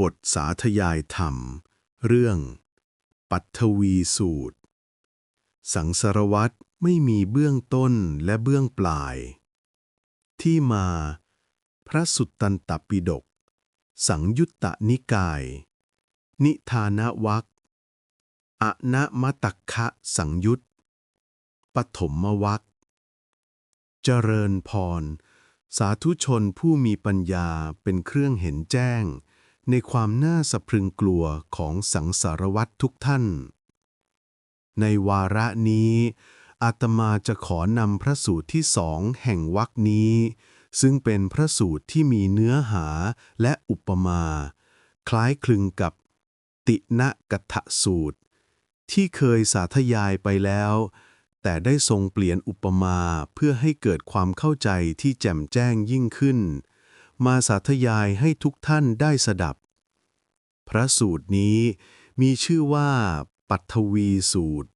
บทสาธยายธรรม เรื่อง ปัทวีสูตร สังสารวัตรไม่มีเบื้องต้นและเบื้องปลาย ที่มา พระสุตตันตปิฎกสังยุตตนิกาย นิทานวักอนมตักคะสังยุตปฐมวักเจริญพร สาธุชนผู้มีปัญญาเป็นเครื่องเห็นแจ้ง ในความน่าสะพรึงกลัวของสังสารวัตรทุกท่าน ในวาระนี้ อาตมาจะขอนำพระสูตรที่สองแห่งวรรคนี้ ซึ่งเป็นพระสูตรที่มีเนื้อหาและอุปมา คล้ายคลึงกับตินะกัตถสูตร ที่เคยสาธยายไปแล้ว แต่ได้ทรงเปลี่ยนอุปมาเพื่อให้เกิดความเข้าใจที่แจ่มแจ้งยิ่งขึ้น มาสาธยายให้ทุกท่านได้สดับ พระสูตรนี้มีชื่อว่า ปัทวีสูตร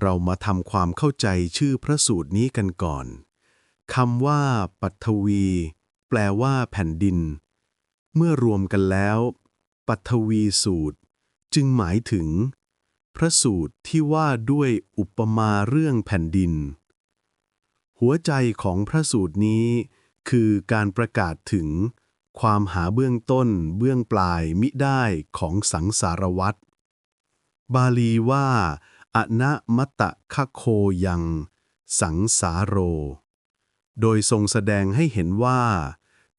เรามาทำความเข้าใจชื่อพระสูตรนี้กันก่อนคำว่า ปัทวี แปลว่าแผ่นดิน เมื่อรวมกันแล้ว ปัทวีสูตร จึงหมายถึง พระสูตรที่ว่าด้วยอุปมาเรื่องแผ่นดิน หัวใจของพระสูตรนี้ คือการประกาศถึงความหาเบื้องต้นเบื้องปลายมิได้ของสังสารวัตรบาลีว่าอนะมตะคะโคยัง สังสาโร โดยทรงแสดงให้เห็นว่า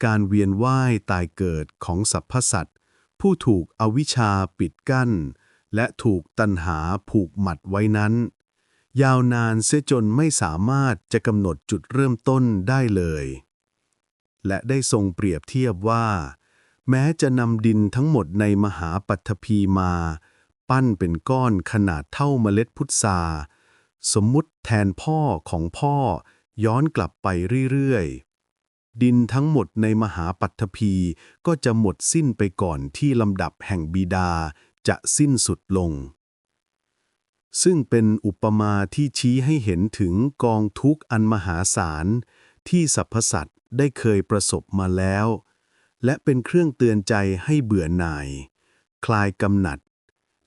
การเวียนว่ายตายเกิดของสรรพสัตว์ผู้ถูกอวิชชาปิดกั้น และถูกตัณหาผูกหมัดไว้นั้น ยาวนานเสียจนไม่สามารถจะกำหนดจุดเริ่มต้นได้เลย และได้ทรงเปรียบเทียบว่า แม้จะนำดินทั้งหมดในมหาปัทภีมา ปั้นเป็นก้อนขนาดเท่าเมล็ดพุทราสมมุติแทนพ่อของพ่อย้อนกลับไปเรื่อยๆ ดินทั้งหมดในมหาปัทภีก็จะหมดสิ้นไปก่อนที่ลำดับแห่งบิดาจะสิ้นสุดลง ซึ่งเป็นอุปมาที่ชี้ให้เห็นถึงกองทุกข์อันมหาศาลที่สรรพสัตว ได้เคยประสบมาแล้ว และเป็นเครื่องเตือนใจให้เบื่อหน่าย คลายกำหนัด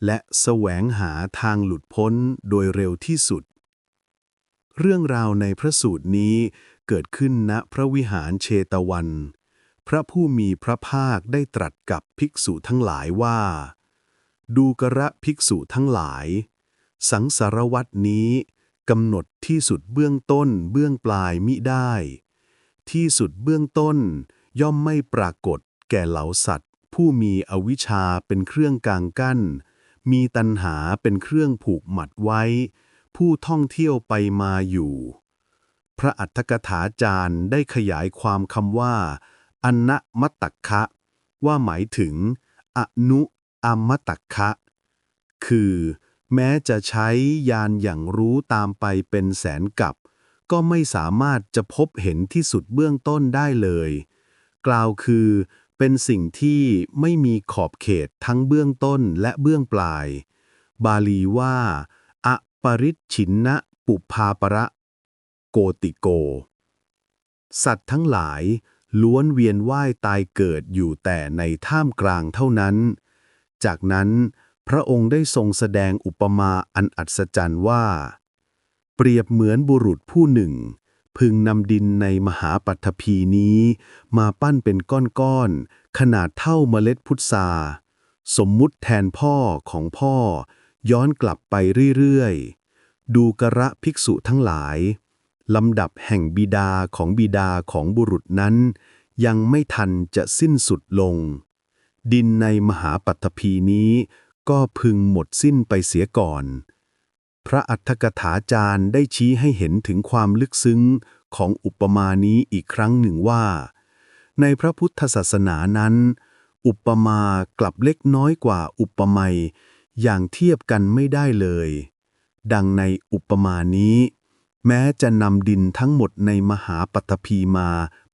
และแสวงหาทางหลุดพ้นโดยเร็วที่สุด เรื่องราวในพระสูตรนี้เกิดขึ้นณพระวิหารเชตวัน พระผู้มีพระภาคได้ตรัสกับภิกษุทั้งหลายว่า ดูกระภิกษุทั้งหลาย สังสารวัตนี้กำหนดที่สุดเบื้องต้นเบื้องปลายมิได้ ที่สุดเบื้องต้น ย่อมไม่ปรากฏ แก่เหล่าสัตว์ ผู้มีอวิชชาเป็นเครื่องกลางกั้น มีตัณหาเป็นเครื่องผูกหมัดไว้ ผู้ท่องเที่ยวไปมาอยู่ พระอัฏฐกถาจารย์ได้ขยายความคำว่าอนนมัตตคะ ว่าหมายถึง อนุอมตักคะ คือ แม้จะใช้ยานอย่างรู้ตามไปเป็นแสนกับ ก็ไม่สามารถจะพบเห็นที่สุดเบื้องต้นได้เลย กล่าวคือเป็นสิ่งที่ไม่มีขอบเขตทั้งเบื้องต้นและเบื้องปลาย บาลีว่าอปริชินนะปุภาประโกติโก สัตว์ทั้งหลายล้วนเวียนว่ายตายเกิดอยู่แต่ในท่ามกลางเท่านั้น จากนั้นพระองค์ได้ทรงแสดงอุปมาอันอัศจรรย์ว่า เปรียบเหมือนบุรุษผู้หนึ่ง พึงนำดินในมหาปัทภีนี้ มาปั้นเป็นก้อนๆ ขนาดเท่าเมล็ดพุทราสมมุติแทนพ่อของพ่อ ย้อนกลับไปเรื่อยๆ ดูกระภิกษุทั้งหลาย ลำดับแห่งบิดาของบิดาของบุรุษนั้น ยังไม่ทันจะสิ้นสุดลง ดินในมหาปัทภีนี้ก็พึงหมดสิ้นไปเสียก่อน พระอัฏฐกถาจารย์ได้ชี้ให้เห็นถึงความลึกซึ้งของอุปมานี้อีกครั้งหนึ่งว่า ในพระพุทธศาสนานั้น อุปมากลับเล็กน้อยกว่าอุปไมยอย่างเทียบกันไม่ได้เลย ดังในอุปมานี้ แม้จะนำดินทั้งหมดในมหาปัตภีมา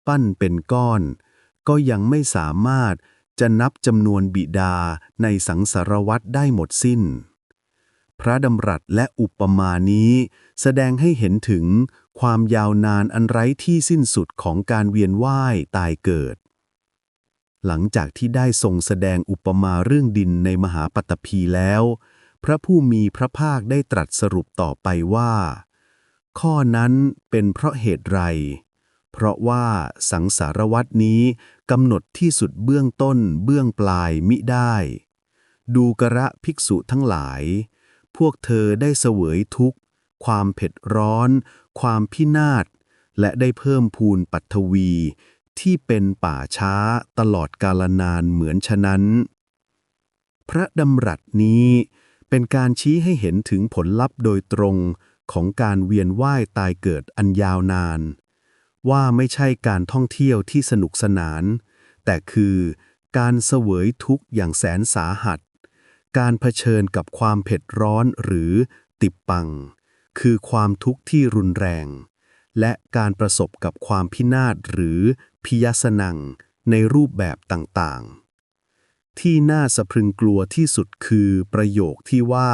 ปั้นเป็นก้อน ก็ยังไม่สามารถจะนับจำนวนบิดาในสังสารวัตรได้หมดสิ้น พระดำรัสและอุปมานี้ แสดงให้เห็นถึงความยาวนานอันไร้ที่สิ้นสุดของการเวียนว่ายตายเกิด หลังจากที่ได้ทรงแสดงอุปมาเรื่องดินในมหาปัตตภีแล้ว พระผู้มีพระภาคได้ตรัสสรุปต่อไปว่า ข้อนั้นเป็นเพราะเหตุไร เพราะว่าสังสารวัตนี้กำหนดที่สุดเบื้องต้นเบื้องปลายมิได้ ดูกระภิกษุทั้งหลาย พวกเธอได้เสวยทุกข์ ความเผ็ดร้อน ความพินาศ และได้เพิ่มพูนปัทวี ที่เป็นป่าช้าตลอดกาลนานเหมือนฉะนั้น พระดำรัสนี้เป็นการชี้ให้เห็นถึงผลลัพธ์โดยตรงของการเวียนว่ายตายเกิดอันยาวนาน ว่าไม่ใช่การท่องเที่ยวที่สนุกสนาน แต่คือการเสวยทุกข์อย่างแสนสาหัส การเผชิญกับความเผ็ดร้อนหรือติบปัง คือความทุกข์ที่รุนแรง และการประสบกับความพินาศหรือพิยสนังในรูปแบบต่างๆ ที่น่าสะพรึงกลัวที่สุดคือประโยคที่ว่า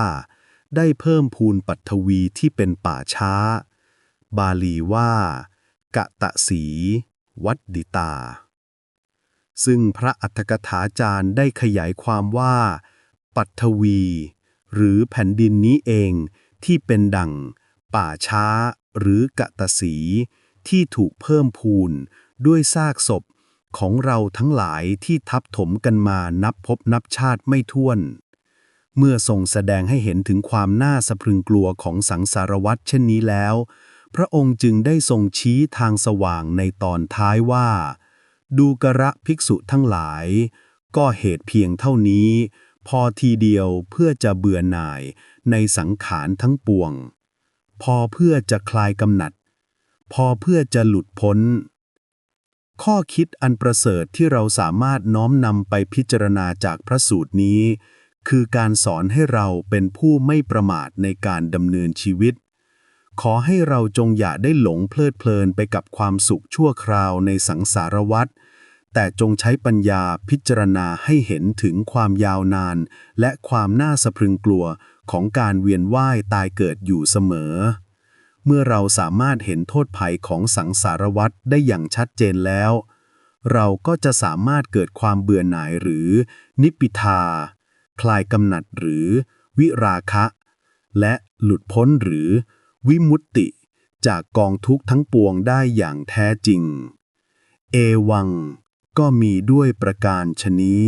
ได้เพิ่มพูนปัทวีที่เป็นป่าช้า บาลีว่า กะตะสี วัดดิตา ซึ่งพระอัฏฐกถาจารย์ได้ขยายความว่า ปัทวี หรือแผ่นดินนี้เองที่เป็นดังป่าช้า หรือกะตะสี ที่ถูกเพิ่มพูน ด้วยซากศพของเราทั้งหลายที่ทับถมกันมานับพบนับชาติไม่ถ้วน เมื่อทรงแสดงให้เห็นถึงความน่าสะพรึงกลัวของสังสารวัฏเช่นนี้แล้ว พระองค์จึงได้ทรงชี้ทางสว่างในตอนท้ายว่า ดูกระภิกษุทั้งหลาย ก็เหตุเพียงเท่านี้ พอทีเดียวเพื่อจะเบื่อหน่ายในสังขารทั้งปวง พอเพื่อจะคลายกำหนัด พอเพื่อจะหลุดพ้น ข้อคิดอันประเสริฐที่เราสามารถน้อมนำไปพิจารณาจากพระสูตรนี้ คือการสอนให้เราเป็นผู้ไม่ประมาทในการดำเนินชีวิต ขอให้เราจงอย่าได้หลงเพลิดเพลินไปกับความสุขชั่วคราวในสังสารวัฏ แต่จงใช้ปัญญาพิจารณาให้เห็นถึงความยาวนาน และความน่าสะพรึงกลัวของการเวียนว่ายตายเกิดอยู่เสมอ เมื่อเราสามารถเห็นโทษภัยของสังสารวัฏได้อย่างชัดเจนแล้ว เราก็จะสามารถเกิดความเบื่อหน่ายหรือ นิพพิทา คลายกำหนัดหรือ วิราคะ และหลุดพ้นหรือ วิมุตติ จากกองทุกข์ทั้งปวงได้อย่างแท้จริง เอวัง ก็มีด้วยประการชนี้